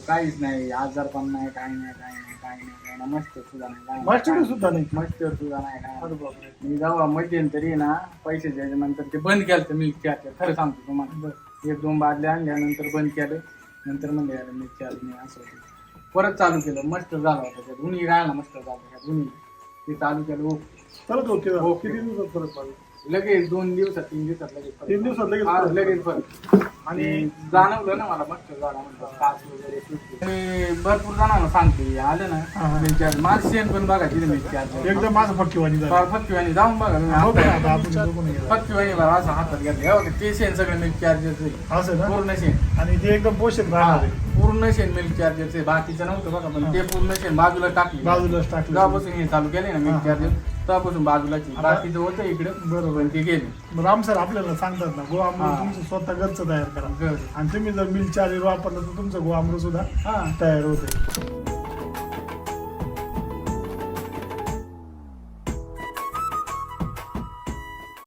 काहीच नाही आजार पण नाही काही नाही काही नाही काही नाही काही नाही. मस्त सुद्धा नाही काही नाही. मास्टर सुद्धा नाही. मस्त सुद्धा नाही काय अरे बापरे. मी जेव्हा मध्यंतरी ना पैसे द्यायचे नंतर ते बंद केलं मिल्क चार्जर खरं सांगतो तुम्हाला. एक दोन बादल्या आणल्यानंतर बंद केलं. नंतर म्हणजे यार मिल्क चार्ज नाही असं होतं. परत चालू केलं. मस्त झालं होतं ते. दोन्ही राहायला मस्त झालं त्या दोन्ही. ते चालू केलं हो परत ओके. झालं. हो. किती दिवसात परत पाहिजे लगेच दोन दिवसात तीन दिवसात लगेच. तीन दिवसात लगेच हा. लगेच फरक आणि जाणवलं ना मला मस्त म्हणतो काच वगैरे सुटली. मी भरपूर जणांना सांगते आले ना हा, हा. मिल्क माझं शेण पण बघा तिथे मिल्क चार्ज एकदम माझं झालं. फार फटकीवाणी जाऊन बघा तुम्ही हो का आता- आता आपण गेलो. बघा असं हातात घेतलं. हे बघा, ते शेण सगळं मिल्क चार्जरचे असं ना? पूर्ण शेण. आणि ते एकदम पोषक राहणार आहे. पूर्ण शेण मिल्क चार्जरचे बाकीचं नव्हतं बघा पण ते पूर्ण शेण बाजूला टाकले. बाजूलाच टाकलं. तेव्हापासून हे चालू केले ना मिल्क हा, हा. चार्जर तेव्हापासून. आता- बाकीचं होतं इकडे बरोबर. ते गेले राम सर आपल्याला सांगतात ना गो अमृत हा. तुमचं स्वतः घरचं तयार करा. आणि तुम्ही जर मिल चार्जर वापरलं तर तुमचं गो अमृत सुद्धा हा तयार होते